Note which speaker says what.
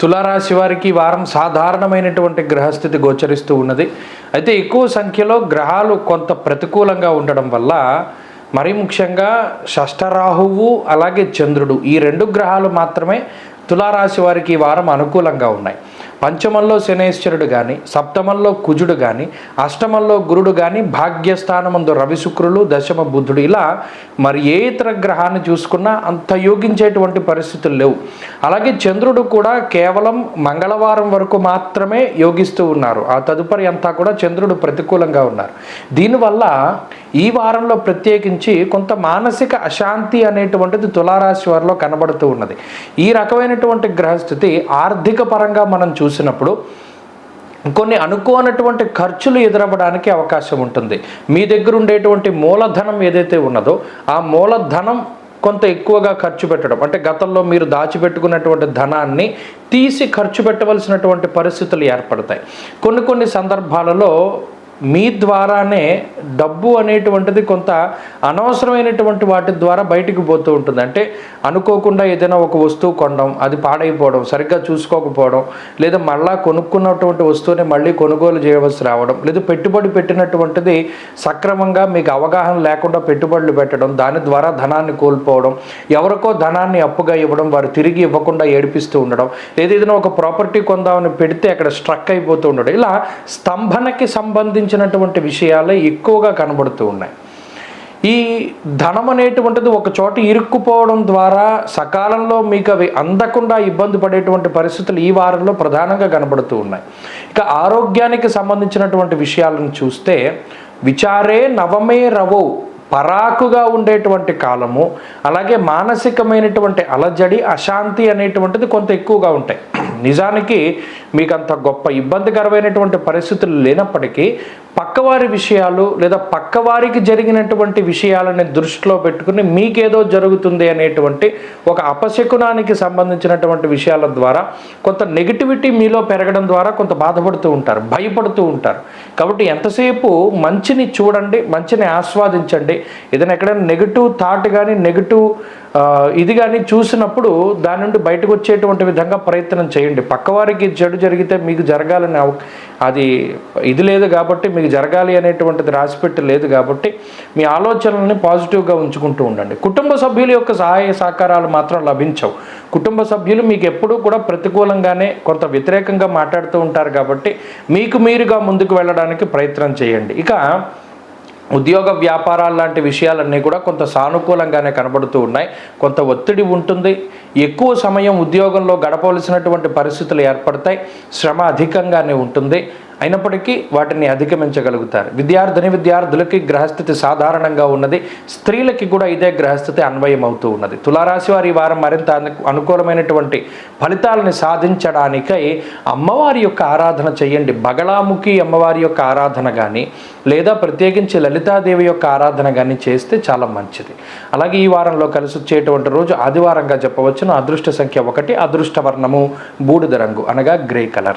Speaker 1: తులారాశి వారికి వారం సాధారణమైనటువంటి గ్రహస్థితి గోచరిస్తూ ఉన్నది. అయితే ఎక్కువ సంఖ్యలో గ్రహాలు కొంత ప్రతికూలంగా ఉండడం వల్ల మరీ ముఖ్యంగా షష్టరాహువు అలాగే చంద్రుడు ఈ రెండు గ్రహాలు మాత్రమే తులారాశి వారికి ఈ వారం అనుకూలంగా ఉన్నాయి. పంచమంలో శనేశ్వరుడు కానీ సప్తమంలో కుజుడు కానీ అష్టమంలో గురుడు కానీ భాగ్యస్థానమందు రవిశుక్రులు దశమ బుద్ధుడు ఇలా మరి ఏ ఇతర గ్రహాన్ని చూసుకున్నా అంత యోగించేటువంటి పరిస్థితులు లేవు. అలాగే చంద్రుడు కూడా కేవలం మంగళవారం వరకు మాత్రమే యోగిస్తూ ఉన్నారు. ఆ తదుపరి అంతా కూడా చంద్రుడు ప్రతికూలంగా ఉన్నారు. దీనివల్ల ఈ వారంలో ప్రత్యేకించి కొంత మానసిక అశాంతి అనేటువంటిది తులారాశి వారిలో కనబడుతూ ఉన్నది. ఈ రకమైనటువంటి గ్రహస్థితి ఆర్థిక పరంగా మనం చూసినప్పుడు కొన్ని అనుకోనటువంటి ఖర్చులు ఎదురవ్వడానికి అవకాశం ఉంటుంది. మీ దగ్గర ఉండేటువంటి మూలధనం ఏదైతే ఉన్నదో ఆ మూలధనం కొంత ఎక్కువగా ఖర్చు పెట్టడం. అంటే గతంలో మీరు దాచిపెట్టుకున్నటువంటి ధనాన్ని తీసి ఖర్చు పెట్టవలసినటువంటి పరిస్థితులు ఏర్పడతాయి. కొన్ని కొన్ని సందర్భాలలో మీ ద్వారానే డబ్బు అనేటువంటిది కొంత అనవసరమైనటువంటి వాటి ద్వారా బయటికి పోతూ ఉంటుంది. అంటే అనుకోకుండా ఏదైనా ఒక వస్తువు కొనడం అది పాడైపోవడం సరిగ్గా చూసుకోకపోవడం లేదా మళ్ళా కొనుక్కున్నటువంటి వస్తువుని మళ్ళీ కొనుగోలు చేయవలసి రావడం లేదా పెట్టుబడి పెట్టినటువంటిది సక్రమంగా మీకు అవగాహన లేకుండా పెట్టుబడులు పెట్టడం దాని ద్వారా ధనాన్ని కోల్పోవడం ఎవరికో ధనాన్ని అప్పుగా ఇవ్వడం వారు తిరిగి ఇవ్వకుండా ఏడిపిస్తూ ఉండడం ఏదైనా ఒక ప్రాపర్టీ కొందామని పెడితే అక్కడ స్ట్రక్ అయిపోతూ ఉండడం ఇలా స్తంభనకి సంబంధించినటువంటి విషయాలే ఎక్కువ ఎక్కువగా కనబడుతూ ఉన్నాయి. ఈ ధనం అనేటువంటిది ఒక చోట ఇరుక్కుపోవడం ద్వారా సకాలంలో మీకు అవి అందకుండా ఇబ్బంది పడేటువంటి పరిస్థితులు ఈ వారంలో ప్రధానంగా కనబడుతూ ఉన్నాయి. ఇక ఆరోగ్యానికి సంబంధించినటువంటి విషయాలను చూస్తే విచారే నవమే రవో పరాకుగా ఉండేటువంటి కాలము అలాగే మానసికమైనటువంటి అలజడి అశాంతి అనేటువంటిది కొంత ఎక్కువగా ఉంటాయి. నిజానికి మీకు అంత గొప్ప ఇబ్బందికరమైనటువంటి పరిస్థితులు లేనప్పటికీ పక్కవారి విషయాలు లేదా పక్కవారికి జరిగినటువంటి విషయాలని దృష్టిలో పెట్టుకుని మీకేదో జరుగుతుంది అనేటువంటి ఒక అపశకునానికి సంబంధించినటువంటి విషయాల ద్వారా కొంత నెగిటివిటీ మీలో పెరగడం ద్వారా కొంత బాధపడుతూ ఉంటారు భయపడుతూ ఉంటారు. కాబట్టి ఎంతసేపు మంచిని చూడండి మంచిని ఆస్వాదించండి. ఏదైనా ఎక్కడైనా నెగిటివ్ థాట్ కానీ నెగిటివ్ ఇది కానీ చూసినప్పుడు దాని నుండి బయటకు వచ్చేటువంటి విధంగా ప్రయత్నం చేయండి. పక్కవారికి చెడు జరిగితే మీకు జరగాలని అది ఇది లేదు కాబట్టి మీకు జరగాలి అనేటువంటిది రాసిపెట్టి లేదు కాబట్టి మీ ఆలోచనల్ని పాజిటివ్గా ఉంచుకుంటూ ఉండండి. కుటుంబ సభ్యుల యొక్క సహాయ సహకారాలు మాత్రం లభించవు. కుటుంబ సభ్యులు మీకు ఎప్పుడూ కూడా ప్రతికూలంగానే కొంత వ్యతిరేకంగా మాట్లాడుతూ ఉంటారు కాబట్టి మీకు మీరుగా ముందుకు వెళ్ళడానికి ప్రయత్నం చేయండి. ఇక ఉద్యోగ వ్యాపారాలు లాంటి విషయాలన్నీ కూడా కొంత సానుకూలంగానే కనబడుతూ ఉన్నాయి. కొంత ఒత్తిడి ఉంటుంది. ఎక్కువ సమయం ఉద్యోగంలో గడపవలసినటువంటి పరిస్థితులు ఏర్పడతాయి. శ్రమ అధికంగానే ఉంటుంది. అయినప్పటికీ వాటిని అధిగమించగలుగుతారు. విద్యార్థిని విద్యార్థులకి గ్రహస్థితి సాధారణంగా ఉన్నది. స్త్రీలకి కూడా ఇదే గ్రహస్థితి అన్వయం అవుతూ ఉన్నది. తులారాశి వారి వారం మరింత అనుకూలమైనటువంటి ఫలితాలను సాధించడానికై అమ్మవారి యొక్క ఆరాధన చేయండి. బగళాముఖి అమ్మవారి యొక్క ఆరాధన కానీ లేదా ప్రత్యేకించి లలితాదేవి యొక్క ఆరాధన కానీ చేస్తే చాలా మంచిది. అలాగే ఈ వారంలో కలిసి వచ్చేటువంటి రోజు ఆదివారంగా చెప్పవచ్చును అదృష్ట సంఖ్య ఒకటి అదృష్ట వర్ణము బూడిద రంగు అనగా గ్రే కలర్.